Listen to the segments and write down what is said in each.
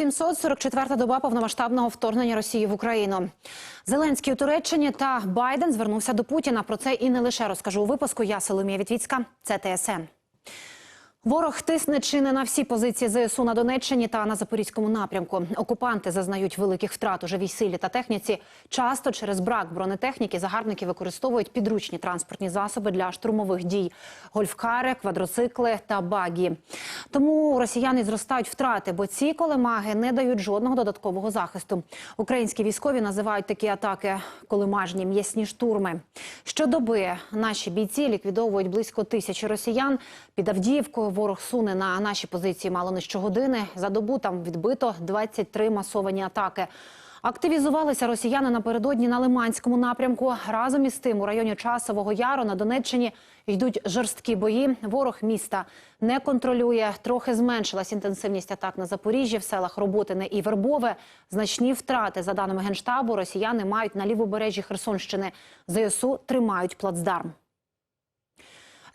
744-та доба повномасштабного вторгнення Росії в Україну. Зеленський у Туреччині та Байден звернувся до Путіна. Про це і не лише розкажу у випуску. Я Соломія Вітвіцька. Це ТСН. Ворог тисне чи не на всі позиції ЗСУ на Донеччині та на Запорізькому напрямку. Окупанти зазнають великих втрат у живій та техніці. Часто через брак бронетехніки загарбники використовують підручні транспортні засоби для штурмових дій: гольфкари, квадроцикли та багі. Тому у росіян зростають втрати, бо ці колемаги не дають жодного додаткового захисту. Українські військові називають такі атаки колемажні м'ясні штурми. Щодоби наші бійці ліквідовують близько тисячі росіян. Під Авдіївкою ворог суне на наші позиції мало не щогодини. За добу там відбито 23 масовані атаки. Активізувалися росіяни напередодні на Лиманському напрямку. Разом із тим у районі Часового Яру на Донеччині йдуть жорсткі бої. Ворог міста не контролює. Трохи зменшилась інтенсивність атак на Запоріжжі в селах Роботине і Вербове. Значні втрати, за даними Генштабу, росіяни мають на лівобережжі Херсонщини. ЗСУ тримають плацдарм.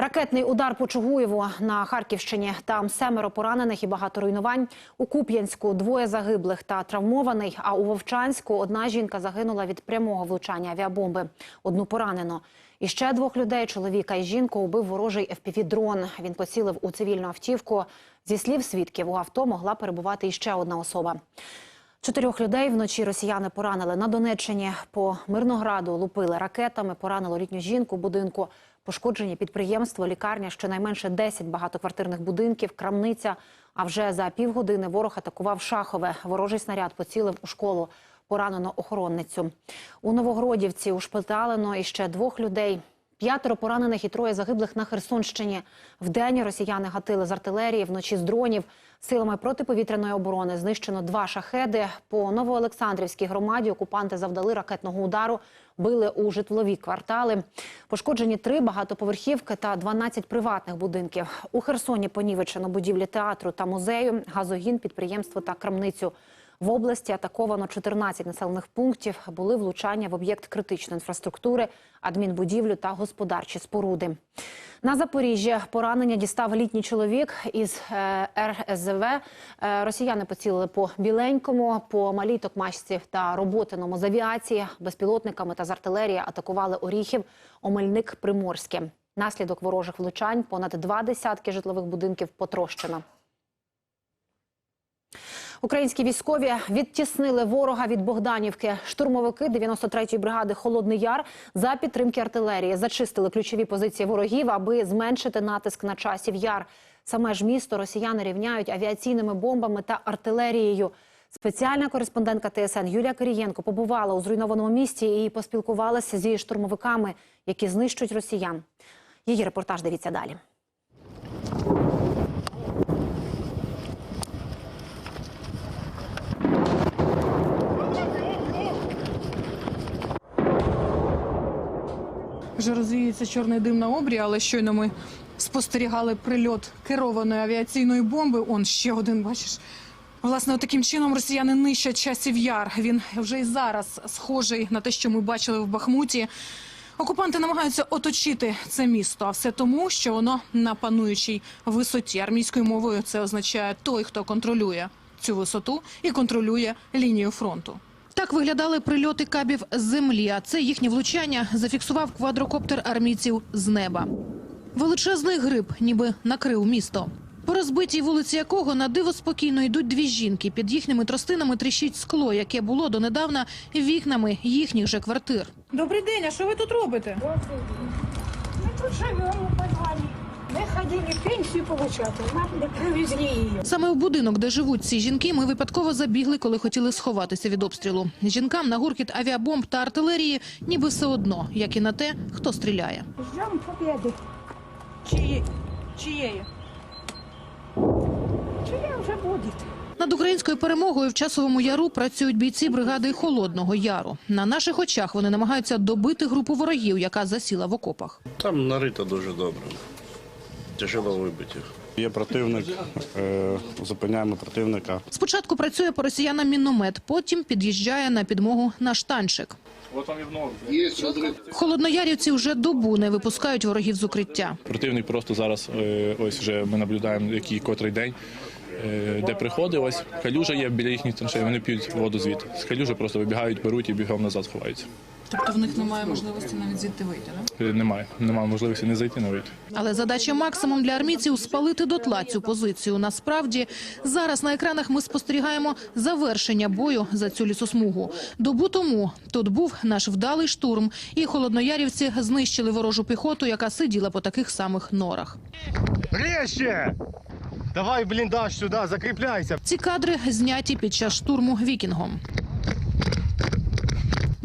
Ракетний удар по Чугуєву на Харківщині. Там семеро поранених і багато руйнувань. У Куп'янську двоє загиблих та травмований. А у Вовчанську одна жінка загинула від прямого влучання авіабомби. Одну поранено. І ще двох людей, чоловіка і жінку, убив ворожий FPV-дрон. Він поцілив у цивільну автівку. Зі слів свідків, у авто могла перебувати іще одна особа. Чотирьох людей вночі росіяни поранили на Донеччині. По Мирнограду лупили ракетами, поранило літню жінку будинку. Пошкоджені підприємство, лікарня, щонайменше 10 багатоквартирних будинків, крамниця. А вже за півгодини ворог атакував Шахове. Ворожий снаряд поцілив у школу. Поранено охоронницю. У Новогродівці ушпиталено іще двох людей. П'ятеро поранених і троє загиблих на Херсонщині. Вдень росіяни гатили з артилерії, вночі з дронів. Силами протиповітряної оборони знищено два шахеди. По Новоолександрівській громаді окупанти завдали ракетного удару, били у житлові квартали. Пошкоджені три багатоповерхівки та 12 приватних будинків. У Херсоні понівечено будівлі театру та музею, газогін, підприємство та крамницю. В області атаковано 14 населених пунктів. Були влучання в об'єкт критичної інфраструктури, адмінбудівлю та господарчі споруди. На Запоріжжі поранення дістав літній чоловік із е, РСЗВ. Е, Росіяни поцілили по біленькому, по малій токмачці та роботиному з авіації. Безпілотниками та з артилерії атакували Оріхів, Омельник, Приморське. Наслідок ворожих влучань понад два десятки житлових будинків потрощено. Українські військові відтіснили ворога від Богданівки. Штурмовики 93-ї бригади Холодний Яр за підтримки артилерії зачистили ключові позиції ворогів, аби зменшити натиск на часів яр. Саме ж місто росіяни рівняють авіаційними бомбами та артилерією. Спеціальна кореспондентка ТСН Юлія Кирієнко побувала у зруйнованому місті і поспілкувалася зі штурмовиками, які знищують росіян. Її репортаж дивіться далі. Вже розвіється чорний дим на обрі, але щойно ми спостерігали прильот керованої авіаційної бомби. Он ще один, бачиш. Власне, таким чином росіяни нищать часів яр. Він вже і зараз схожий на те, що ми бачили в Бахмуті. Окупанти намагаються оточити це місто, а все тому, що воно на пануючій висоті. Армійською мовою це означає той, хто контролює цю висоту і контролює лінію фронту. Так виглядали прильоти кабів з землі. А це їхнє влучання зафіксував квадрокоптер армійців з неба. Величезний гриб, ніби накрив місто. По розбитій вулиці якого на диво спокійно йдуть дві жінки. Під їхніми тростинами тріщить скло, яке було донедавна вікнами їхніх же квартир. Добрий день, а що ви тут робите? Мы тут живем у. Мы ходили пенсию получать, нам не привезли ее. Саме в будинок, де живуть ці жінки, ми випадково забігли, коли хотіли сховатися від обстрілу. Жінкам на гуркіт авіабомб та артилерії ніби все одно, як і на те, хто стріляє. Ждем победы. Чиї? Чиєї? Чья уже будет? Над українською перемогою в часовому яру працюють бійці бригади Холодного Яру. На наших очах вони намагаються добити групу ворогів, яка засіла в окопах. Там нарито дуже добре. Тяжело вибити їх. Є противник, е, зупиняємо противника. Спочатку працює по росіянам міномет, потім під'їжджає на підмогу наш танчик. Холодноярівці вже добу не випускають ворогів з укриття. Противник просто зараз, е, ось вже ми наблюдаємо, який котрий день. е, де приходи, ось калюжа є біля їхніх траншей, вони п'ють воду звідти. З калюжі просто вибігають, беруть і бігом назад ховаються. Тобто в них немає можливості навіть звідти вийти, да? Е, Немає, немає можливості не зайти, не вийти. Але задача максимум для армійців спалити дотла цю позицію. Насправді зараз на екранах ми спостерігаємо завершення бою за цю лісосмугу. Добу тому тут був наш вдалий штурм, і холодноярівці знищили ворожу піхоту, яка сиділа по таких самих норах. Резче! Давай бліндаж сюди, закріпляйся. Ці кадри зняті під час штурму вікінгом.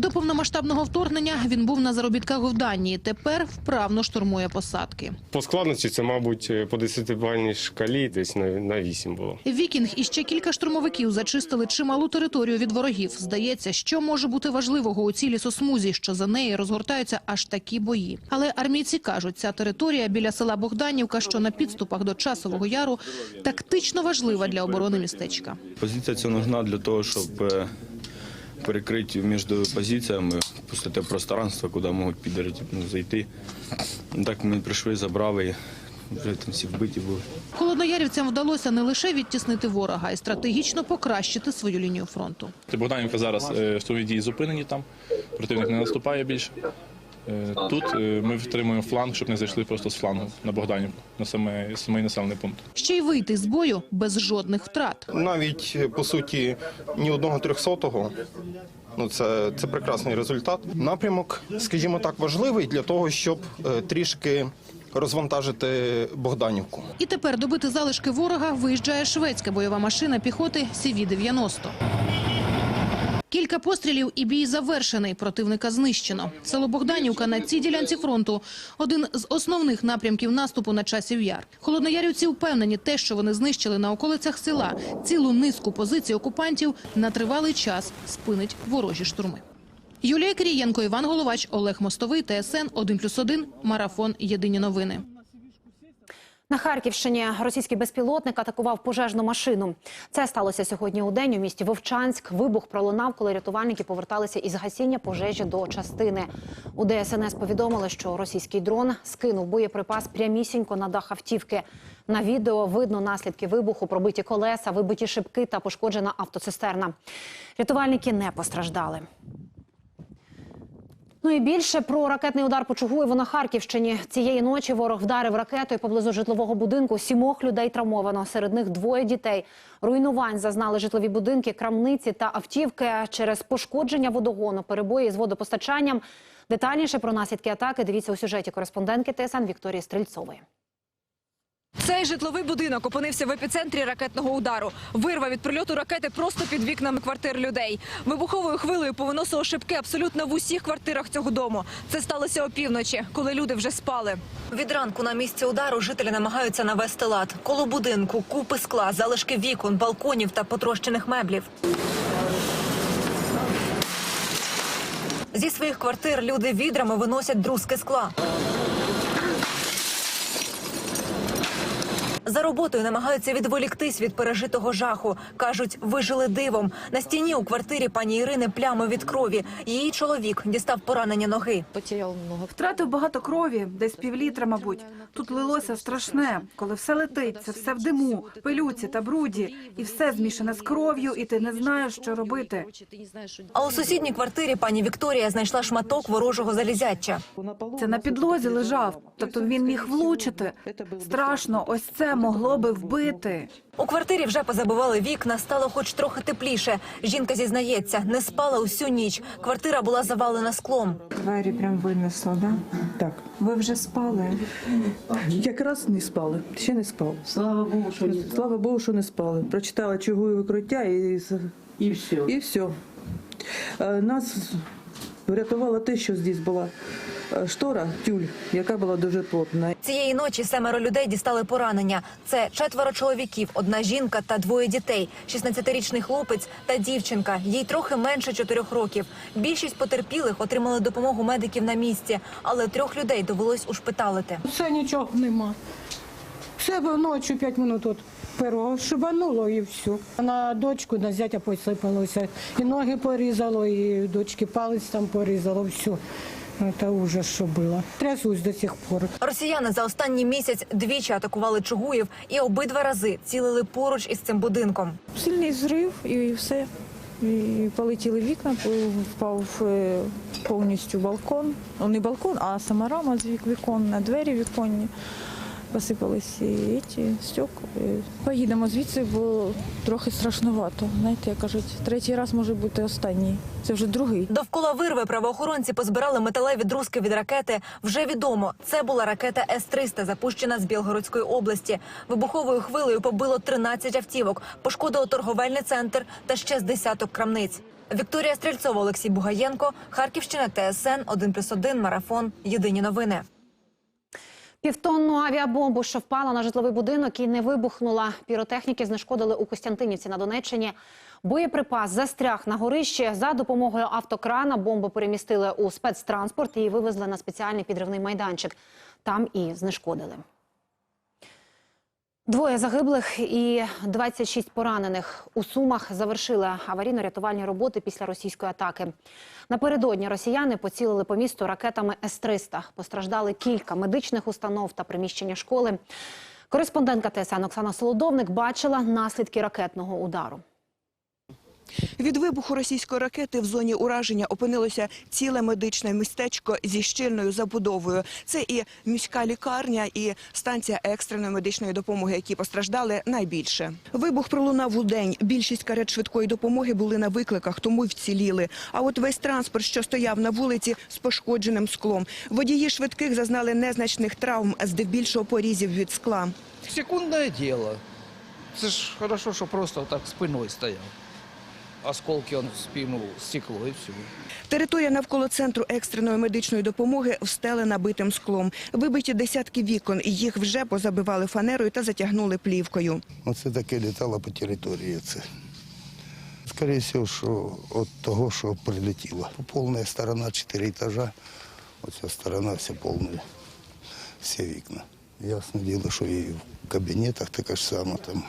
До повномасштабного вторгнення він був на заробітках в Данії. Тепер вправно штурмує посадки. По складності це, мабуть, по 10-бальній шкалі десь на, на 8 було. Вікінг і ще кілька штурмовиків зачистили чималу територію від ворогів. Здається, що може бути важливого у цій лісосмузі, що за неї розгортаються аж такі бої. Але армійці кажуть, ця територія біля села Богданівка, що на підступах до часового яру, тактично важлива для оборони містечка. Позиція ця нужна для того, щоб е, перекрити між позиціями, пустити пространство, куди можуть підери ну, зайти. Так ми прийшли, забрали, вже там всі вбиті були. Холодноярівцям вдалося не лише відтіснити ворога, а й стратегічно покращити свою лінію фронту. Богданівка зараз е, штурмові дії зупинені там, противник не наступає більше. Е, Тут е, ми втримуємо фланг, щоб не зайшли просто з флангу на Богданівку, на саме, самий населений пункт. Ще й вийти з бою без жодних втрат. навіть по суті ні одного трьохсотого. Ну це, це прекрасний результат. Напрямок, скажімо так, важливий для того, щоб е, трішки розвантажити Богданівку. І тепер добити залишки ворога виїжджає шведська бойова машина піхоти CV-90. Кілька пострілів і бій завершений. Противника знищено. Село Богданівка на цій ділянці фронту – один з основних напрямків наступу на часів яр. Холодноярівці впевнені, те, що вони знищили на околицях села, цілу низку позицій окупантів на тривалий час спинить ворожі штурми. Юлія Кирієнко, Іван Головач, Олег Мостовий, ТСН 1+,1, Марафон. Єдині новини. На Харківщині російський безпілотник атакував пожежну машину. Це сталося сьогодні у день у місті Вовчанськ. Вибух пролунав, коли рятувальники поверталися із гасіння пожежі до частини. У ДСНС повідомили, що російський дрон скинув боєприпас прямісінько на дах автівки. На відео видно наслідки вибуху, пробиті колеса, вибиті шибки та пошкоджена автоцистерна. Рятувальники не постраждали. Ну і більше про ракетний удар по Чугуєву на Харківщині. Цієї ночі ворог вдарив ракетою поблизу житлового будинку. Сімох людей травмовано. Серед них двоє дітей. Руйнувань зазнали житлові будинки, крамниці та автівки через пошкодження водогону, перебої з водопостачанням. Детальніше про наслідки атаки дивіться у сюжеті кореспондентки ТСН Вікторії Стрільцової. Цей житловий будинок опинився в епіцентрі ракетного удару. Вирва від прильоту ракети просто під вікнами квартир людей. Вибуховою хвилею повиносило шибки абсолютно в усіх квартирах цього дому. Це сталося опівночі, коли люди вже спали. Від ранку на місці удару жителі намагаються навести лад. Коло будинку купи скла, залишки вікон, балконів та потрощених меблів. Зі своїх квартир люди відрами виносять друзки скла. За роботою намагаються відволіктись від пережитого жаху. кажуть, вижили дивом. На стіні у квартирі пані Ірини плями від крові. Її чоловік дістав поранення ноги. Втратив багато крові, десь півлітра, мабуть. Тут лилося страшне, коли все летить, це все в диму, пилюці та бруді, і все змішане з кров'ю, і ти не знаєш, що робити. А у сусідній квартирі пані Вікторія знайшла шматок ворожого залізяча. Це на підлозі лежав, тобто він міг влучити. Страшно, ось це могло би вбити. У квартирі вже позабивали вікна, стало хоч трохи тепліше. Жінка зізнається, не спала усю ніч. Квартира була завалена склом. Двері прям винесло, да? Так, Ви вже спали. якраз не спали, ще не спав. Слава Богу, що не спали. Слава Богу, що не спали. Прочитала чугує викриття і, і все. І все. Нас врятувало те, що здесь була штора, тюль, яка була дуже плотна. Цієї ночі семеро людей дістали поранення. Це четверо чоловіків, одна жінка та двоє дітей. 16-річний хлопець та дівчинка. Їй трохи менше чотирьох років. Більшість потерпілих отримали допомогу медиків на місці, але трьох людей довелось ушпиталити. Все нічого нема. Все ночі 5 минут от першого шибануло і все. На дочку, на зятя посипалося. І ноги порізало, і дочки палець там порізало, все. Це ужас, що було. Трясусь до сих пор. Росіяни за останній місяць двічі атакували Чугуїв і обидва рази цілили поруч із цим будинком. Сильний зрив і все. І полетіли вікна, впав е, повністю балкон. Ну, не балкон, а сама рама з вік- вікон, на двері віконні. Посипались і ці стекла. Поїдемо звідси, бо трохи страшнувато. Знаєте, як кажуть, третій раз може бути останній. Це вже другий. Довкола вирви правоохоронці позбирали металеві друзки від ракети. Вже відомо, це була ракета С-300, запущена з Білгородської області. Вибуховою хвилею побило 13 автівок, пошкодило торговельний центр та ще з десяток крамниць. Вікторія Стрільцова, Олексій Бугаєнко, Харківщина, ТСН 1+,1, Марафон. Єдині новини. Півтонну авіабомбу, що впала на житловий будинок і не вибухнула. Піротехніки знешкодили у Костянтинівці на Донеччині. Боєприпас застряг на горищі. За допомогою автокрана бомбу перемістили у спецтранспорт і вивезли на спеціальний підривний майданчик. Там і знешкодили. Двоє загиблих і 26 поранених. У Сумах завершили аварійно-рятувальні роботи після російської атаки. Напередодні росіяни поцілили по місту ракетами С-300. Постраждали кілька медичних установ та приміщення школи. Кореспондентка ТСН Оксана Солодовник бачила наслідки ракетного удару. Від вибуху російської ракети в зоні ураження опинилося ціле медичне містечко зі щільною забудовою. Це і міська лікарня, і станція екстреної медичної допомоги, які постраждали найбільше. Вибух пролунав у день. Більшість карет швидкої допомоги були на викликах, тому й вціліли. А от весь транспорт, що стояв на вулиці, з пошкодженим склом. Водії швидких зазнали незначних травм, здебільшого порізів від скла. Секундное дело. Це ж хорошо, що просто так спиною стояв. Осколки он спину, стекло і все. Територія навколо центру екстреної медичної допомоги встелена битим склом. Вибиті десятки вікон, їх вже позабивали фанерою та затягнули плівкою. Оце таке літало по території. Це. Скоріше всього, що від того, що прилетіло. Повна сторона, чотири етажа, оця сторона вся повна, всі вікна. Ясне діло, що і в кабінетах таке ж саме там,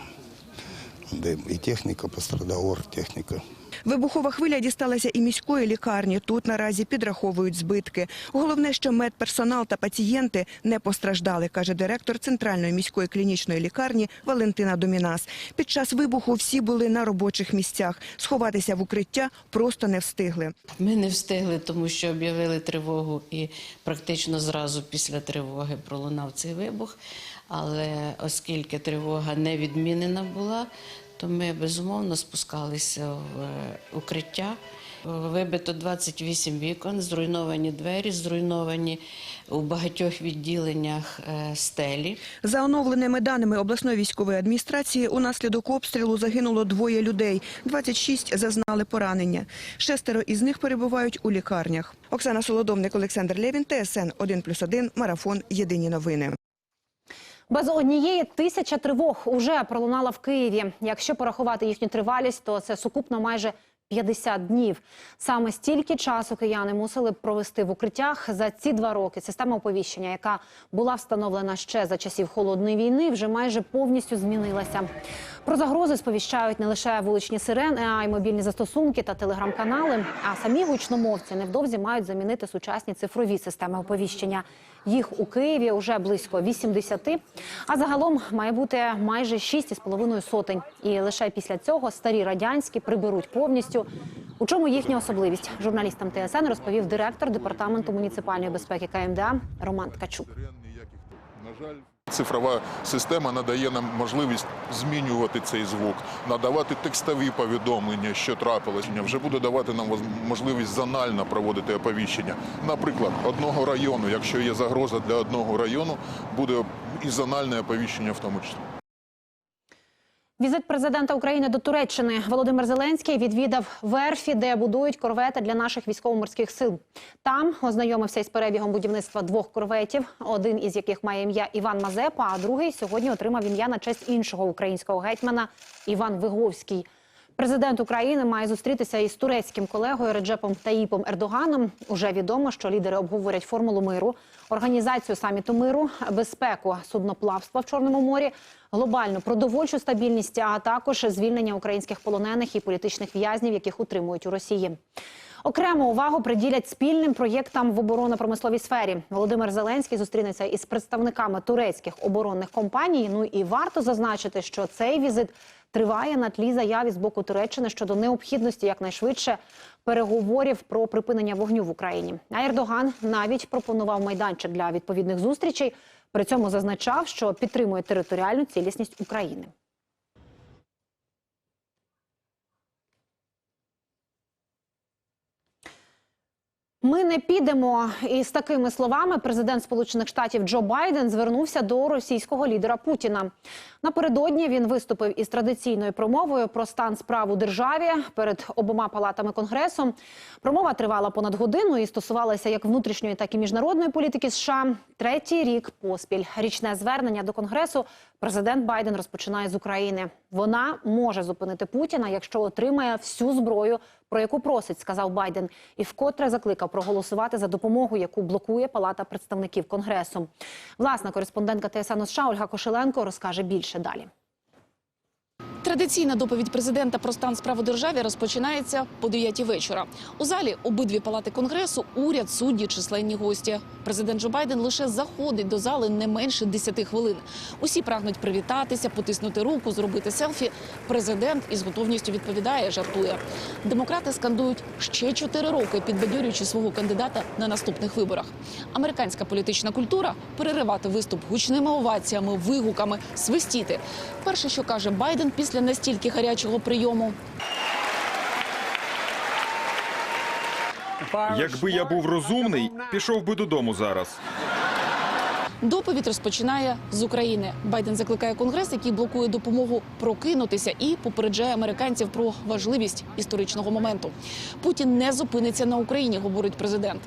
де і техніка пострадала, оргтехніка. Вибухова хвиля дісталася і міської лікарні. Тут наразі підраховують збитки. Головне, що медперсонал та пацієнти не постраждали, каже директор центральної міської клінічної лікарні Валентина Домінас. Під час вибуху всі були на робочих місцях. Сховатися в укриття просто не встигли. Ми не встигли, тому що об'явили тривогу, і практично зразу після тривоги пролунав цей вибух. Але оскільки тривога не відмінена була, то ми безумовно спускалися в е, укриття. Вибито 28 вікон, зруйновані двері, зруйновані у багатьох відділеннях е, стелі. За оновленими даними обласної військової адміністрації, унаслідок обстрілу загинуло двоє людей. 26 зазнали поранення. Шестеро із них перебувають у лікарнях. Оксана Солодовник, Олександр Лєвін, ТСН 1+,1, Марафон. Єдині новини. Без однієї тисяча тривог уже пролунала в Києві. Якщо порахувати їхню тривалість, то це сукупно майже 50 днів. Саме стільки часу кияни мусили провести в укриттях за ці два роки. Система оповіщення, яка була встановлена ще за часів холодної війни, вже майже повністю змінилася. Про загрози сповіщають не лише вуличні сирени, а й мобільні застосунки та телеграм-канали. А самі гучномовці невдовзі мають замінити сучасні цифрові системи оповіщення. Їх у Києві вже близько 80, а загалом має бути майже 6,5 сотень. І лише після цього старі радянські приберуть повністю. У чому їхня особливість? Журналістам ТСН розповів директор департаменту муніципальної безпеки КМДА Роман Ткачук. Цифрова система надає нам можливість змінювати цей звук, надавати текстові повідомлення, що трапилось. Вже буде давати нам можливість зонально проводити оповіщення. Наприклад, одного району, якщо є загроза для одного району, буде і зональне оповіщення в тому числі. Візит президента України до Туреччини Володимир Зеленський відвідав верфі, де будують корвети для наших військово-морських сил. Там ознайомився із перебігом будівництва двох корветів, один із яких має ім'я Іван Мазепа, а другий сьогодні отримав ім'я на честь іншого українського гетьмана Іван Виговський. Президент України має зустрітися із турецьким колегою Реджепом Таїпом Ердоганом. Уже відомо, що лідери обговорять формулу миру, організацію саміту миру, безпеку судноплавства в Чорному морі, глобальну продовольчу стабільність, а також звільнення українських полонених і політичних в'язнів, яких утримують у Росії. Окрему увагу приділять спільним проєктам в оборонно-промисловій сфері. Володимир Зеленський зустрінеться із представниками турецьких оборонних компаній. Ну і варто зазначити, що цей візит триває на тлі заяви з боку Туреччини щодо необхідності якнайшвидше переговорів про припинення вогню в Україні. А Ердоган навіть пропонував майданчик для відповідних зустрічей. При цьому зазначав, що підтримує територіальну цілісність України. Ми не підемо. І з такими словами президент Сполучених Штатів Джо Байден звернувся до російського лідера Путіна. Напередодні він виступив із традиційною промовою про стан справ у державі перед обома палатами конгресу. Промова тривала понад годину і стосувалася як внутрішньої, так і міжнародної політики США. Третій рік поспіль річне звернення до конгресу президент Байден розпочинає з України. Вона може зупинити Путіна, якщо отримає всю зброю, про яку просить, сказав Байден, і вкотре закликав проголосувати за допомогу, яку блокує Палата представників Конгресу. Власна кореспондентка ТСН США Ольга Кошеленко розкаже більше далі. Традиційна доповідь президента про стан справ у державі розпочинається по 9 вечора. У залі обидві палати конгресу, уряд, судді, численні гості. Президент Джо Байден лише заходить до зали не менше 10 хвилин. Усі прагнуть привітатися, потиснути руку, зробити селфі. Президент із готовністю відповідає, жартує. Демократи скандують ще 4 роки, підбадьорюючи свого кандидата на наступних виборах. Американська політична культура переривати виступ гучними оваціями, вигуками, свистіти. Перше, що каже Байден після настільки гарячого прийому. Якби я був розумний, пішов би додому зараз. Доповідь розпочинає з України. Байден закликає конгрес, який блокує допомогу прокинутися і попереджає американців про важливість історичного моменту. Путін не зупиниться на Україні, говорить президент.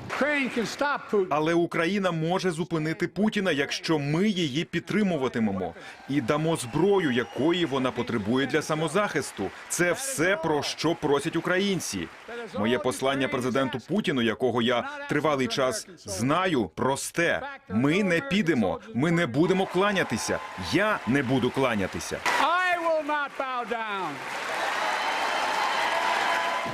Але Україна може зупинити Путіна, якщо ми її підтримуватимемо і дамо зброю, якої вона потребує для самозахисту. Це все про що просять українці. Моє послання президенту Путіну, якого я тривалий час знаю, просте: ми не підемо, ми не будемо кланятися. Я не буду кланятися.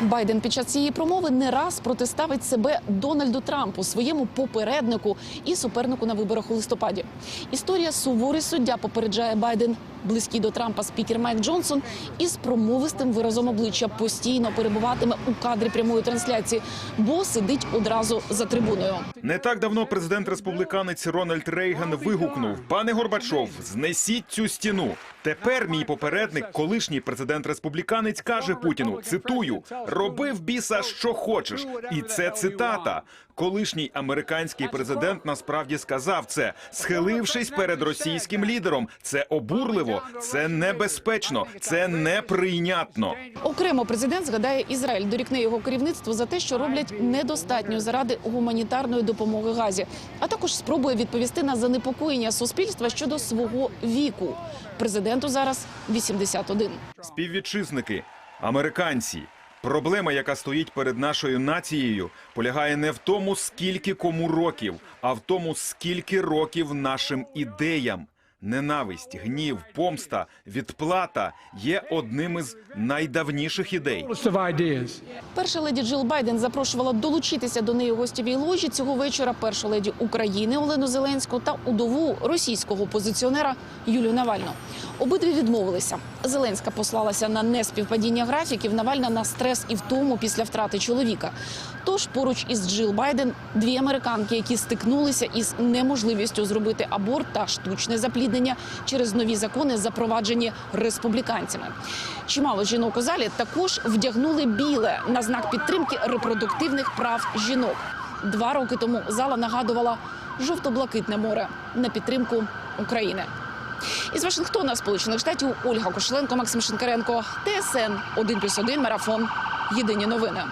Байден під час цієї промови не раз протиставить себе Дональду Трампу, своєму попереднику і супернику на виборах у листопаді. Історія суворий суддя попереджає Байден. Близький до Трампа спікер Майк Джонсон із промовистим виразом обличчя постійно перебуватиме у кадрі прямої трансляції, бо сидить одразу за трибуною. Не так давно президент республіканець Рональд Рейган вигукнув: Пане Горбачов, знесіть цю стіну. Тепер мій попередник, колишній президент республіканець, каже Путіну: цитую: роби в біса, що хочеш, і це цитата. Колишній американський президент насправді сказав це, схилившись перед російським лідером. Це обурливо, це небезпечно, це неприйнятно. Окремо президент згадає Ізраїль, дорікне його керівництво за те, що роблять недостатньо заради гуманітарної допомоги Газі, а також спробує відповісти на занепокоєння суспільства щодо свого віку. Президенту зараз 81. Співвітчизники, американці. Проблема, яка стоїть перед нашою нацією, полягає не в тому, скільки кому років, а в тому, скільки років нашим ідеям. Ненависть, гнів, помста, відплата є одним із найдавніших ідей. Перша леді Джил Байден запрошувала долучитися до неї у гостєвій ложі цього вечора. Першу леді України Олену Зеленську та удову російського опозиціонера Юлію Навальну. Обидві відмовилися. Зеленська послалася на неспівпадіння графіків, Навальна на стрес і втому після втрати чоловіка. Тож поруч із Джил Байден дві американки, які стикнулися із неможливістю зробити аборт та штучне запліднення через нові закони, запроваджені республіканцями. Чимало жінок у залі також вдягнули біле на знак підтримки репродуктивних прав жінок. Два роки тому зала нагадувала жовто-блакитне море на підтримку України. Із Вашингтона, Сполучених Штатів, Ольга Кошленко, Максим Шинкаренко, ТСН 1+,1, Марафон. Єдині новини.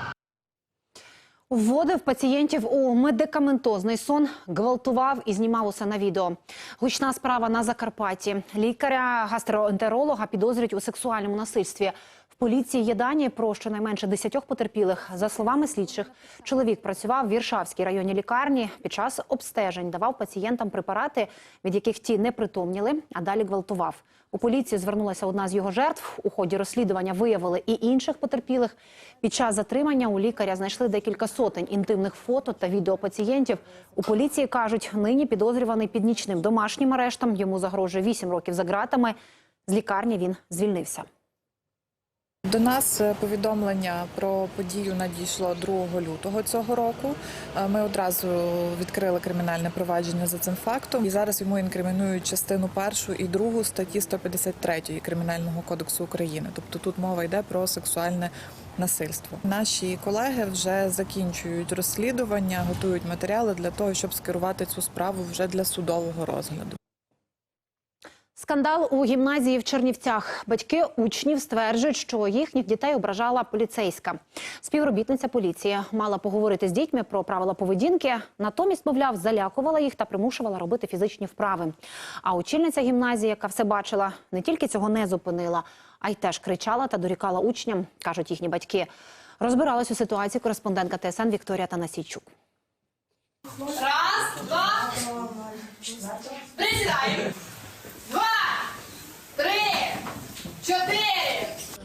Вводив пацієнтів у медикаментозний сон, гвалтував і знімав усе на відео. Гучна справа на Закарпатті. Лікаря-гастроентеролога підозрюють у сексуальному насильстві. В поліції є дані про щонайменше 10 потерпілих. За словами слідчих, чоловік працював в Віршавській районній лікарні. Під час обстежень давав пацієнтам препарати, від яких ті не притомніли, а далі гвалтував. У поліцію звернулася одна з його жертв. У ході розслідування виявили і інших потерпілих. Під час затримання у лікаря знайшли декілька сотень інтимних фото та відео пацієнтів. У поліції кажуть, нині підозрюваний під нічним домашнім арештом. Йому загрожує 8 років за ґратами. З лікарні він звільнився. До нас е, повідомлення про подію надійшло 2 лютого цього року. Е, Ми одразу відкрили кримінальне провадження за цим фактом. І зараз йому інкримінують частину першу і другу статті 153 Кримінального кодексу України. Тобто тут мова йде про сексуальне насильство. Наші колеги вже закінчують розслідування, готують матеріали для того, щоб скерувати цю справу вже для судового розгляду. Скандал у гімназії в Чернівцях. Батьки учнів стверджують, що їхніх дітей ображала поліцейська. Співробітниця поліції мала поговорити з дітьми про правила поведінки. Натомість, мовляв, залякувала їх та примушувала робити фізичні вправи. А очільниця гімназії, яка все бачила, не тільки цього не зупинила, а й теж кричала та дорікала учням, кажуть їхні батьки. Розбиралась у ситуації кореспондентка ТСН Вікторія Танасійчук. Раз, два. Присідаємо. Два, три, чотири.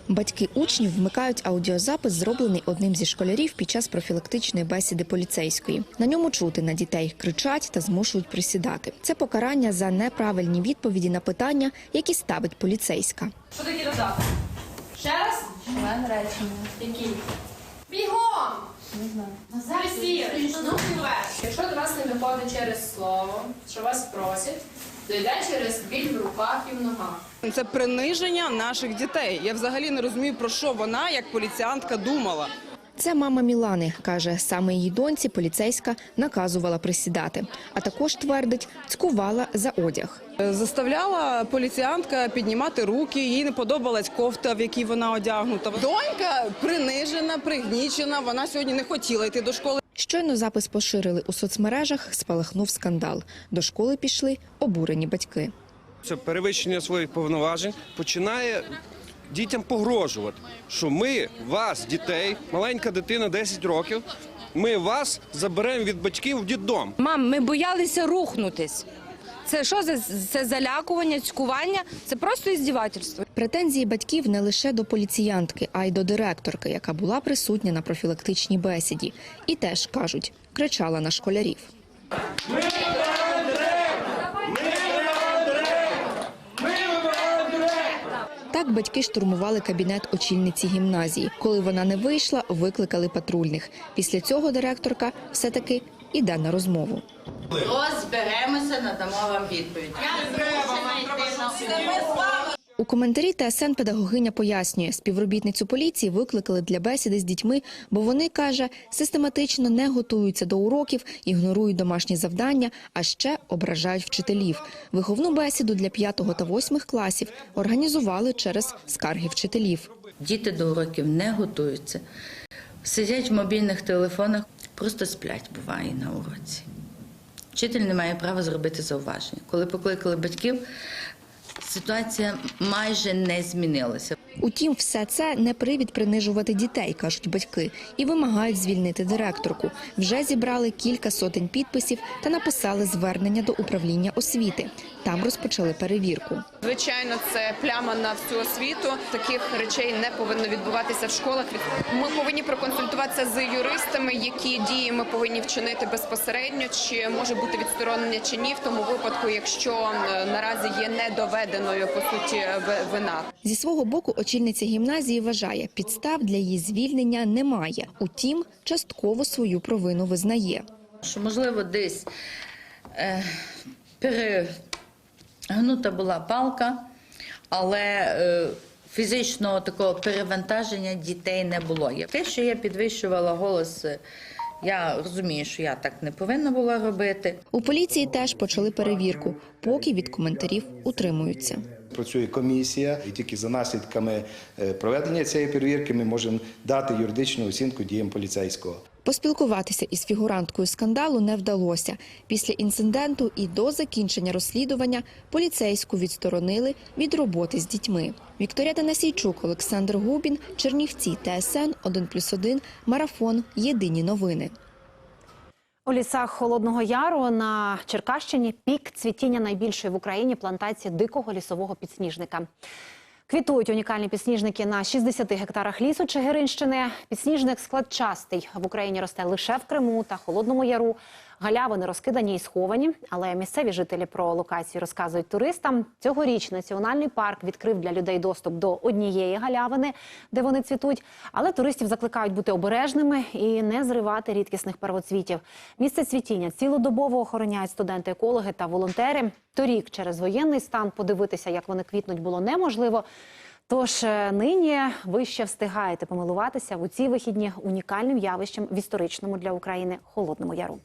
Батьки учнів вмикають аудіозапис, зроблений одним зі школярів під час профілактичної бесіди поліцейської. На ньому чути на дітей кричать та змушують присідати. Це покарання за неправильні відповіді на питання, які ставить поліцейська. Що таке додати? Ще раз? Член речення. Який? Бігом! Не знаю. Ну. Якщо до вас не доходить через слово, що вас просять, то йде через біль в руках і в ногах. Це приниження наших дітей. Я взагалі не розумію, про що вона, як поліціянтка, думала. Це мама Мілани каже, саме її доньці поліцейська наказувала присідати, а також твердить, цькувала за одяг. Заставляла поліціянтка піднімати руки, їй не подобалась кофта, в якій вона одягнута. Донька принижена, пригнічена. Вона сьогодні не хотіла йти до школи. Щойно запис поширили у соцмережах, спалахнув скандал. До школи пішли обурені батьки. Це перевищення своїх повноважень починає дітям погрожувати, що ми вас, дітей, маленька дитина 10 років, ми вас заберемо від батьків в дітдом. Мам, ми боялися рухнутись. Це що за це залякування, цькування? Це просто іздівательство. Претензії батьків не лише до поліціянтки, а й до директорки, яка була присутня на профілактичній бесіді. І теж кажуть, кричала на школярів. Так батьки штурмували кабінет очільниці гімназії. Коли вона не вийшла, викликали патрульних. Після цього директорка все-таки іде на розмову. Розберемося, надамо вам відповідь. У коментарі ТСН педагогиня пояснює, співробітницю поліції викликали для бесіди з дітьми, бо вони, каже, систематично не готуються до уроків, ігнорують домашні завдання, а ще ображають вчителів. Виховну бесіду для 5 та 8 класів організували через скарги вчителів. Діти до уроків не готуються. Сидять в мобільних телефонах, просто сплять, буває на уроці. Вчитель не має права зробити зауваження. Коли покликали батьків, ситуація майже не змінилася. Утім, все це не привід принижувати дітей, кажуть батьки, і вимагають звільнити директорку. Вже зібрали кілька сотень підписів та написали звернення до управління освіти. Там розпочали перевірку. Звичайно, це пляма на всю освіту. Таких речей не повинно відбуватися в школах. Ми повинні проконсультуватися з юристами, які дії ми повинні вчинити безпосередньо, чи може бути відсторонення чи ні, в тому випадку, якщо е, наразі є недоведеною по суті вина. Зі свого боку, очільниця гімназії вважає, підстав для її звільнення немає. Утім, частково свою провину визнає. Що можливо десь е, перегнута була палка, але е, фізичного такого перевантаження дітей не було. Те, що я підвищувала голос, е, я розумію, що я так не повинна була робити. У поліції теж почали перевірку, поки від коментарів утримуються. Працює комісія, і тільки за наслідками е, проведення цієї перевірки ми можемо дати юридичну оцінку діям поліцейського. Поспілкуватися із фігуранткою скандалу не вдалося. Після інциденту і до закінчення розслідування поліцейську відсторонили від роботи з дітьми. Вікторія Танасійчук, Олександр Губін, Чернівці, ТСН 1+,1, Марафон. Єдині новини. У лісах Холодного Яру на Черкащині пік цвітіння найбільшої в Україні плантації дикого лісового підсніжника. Квітують унікальні підсніжники на 60 гектарах лісу Чигиринщини. Підсніжник складчастий. В Україні росте лише в Криму та Холодному Яру. Галявини розкидані і сховані, але місцеві жителі про локацію розказують туристам. Цьогоріч національний парк відкрив для людей доступ до однієї галявини, де вони цвітуть. Але туристів закликають бути обережними і не зривати рідкісних первоцвітів. Місце цвітіння цілодобово охороняють студенти-екологи та волонтери. Торік через воєнний стан подивитися, як вони квітнуть, було неможливо. Тож е, нині ви ще встигаєте помилуватися в у ці вихідні унікальним явищем в історичному для України Холодному Яру.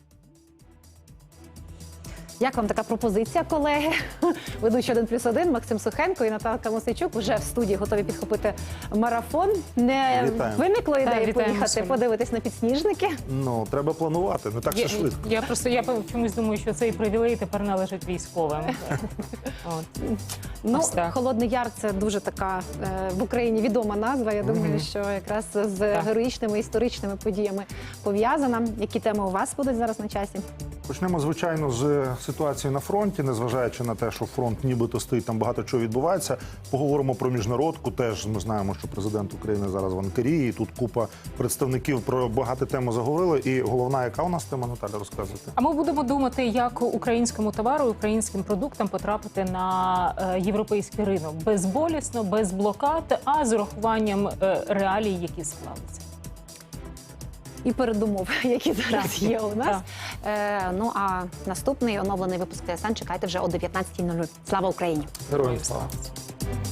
Як вам така пропозиція, колеги? Ведучі 1 плюс 1 Максим Сухенко і Наталка Мосичук вже в студії готові підхопити марафон. Не Вітаємо. виникло ідеї вітаємо, поїхати, Соня. подивитись на підсніжники. Ну, треба планувати, не так Я, все швидко. я просто я чомусь думаю, що цей привілей тепер належить військовим. От. Ну, Ось так. Холодний Яр це дуже така е, в Україні відома назва. Я думаю, що якраз з героїчними історичними подіями пов'язана. Які теми у вас будуть зараз на часі? Почнемо, звичайно, з ситуації на фронті, незважаючи на те, що фронт нібито стоїть, там багато чого відбувається. Поговоримо про міжнародку. Теж ми знаємо, що президент України зараз в Анкарі. І тут купа представників про багато тем заговорили. І головна, яка у нас тема Наталя розказуйте? А ми будемо думати, як українському товару, українським продуктам потрапити на е, європейський ринок безболісно, без блокад, а з урахуванням е, реалій, які склалися. І передумов, які зараз Так. є у нас. Е, ну а наступний оновлений випуск ТСН чекайте вже о 19.00. Слава Україні! Героям слава!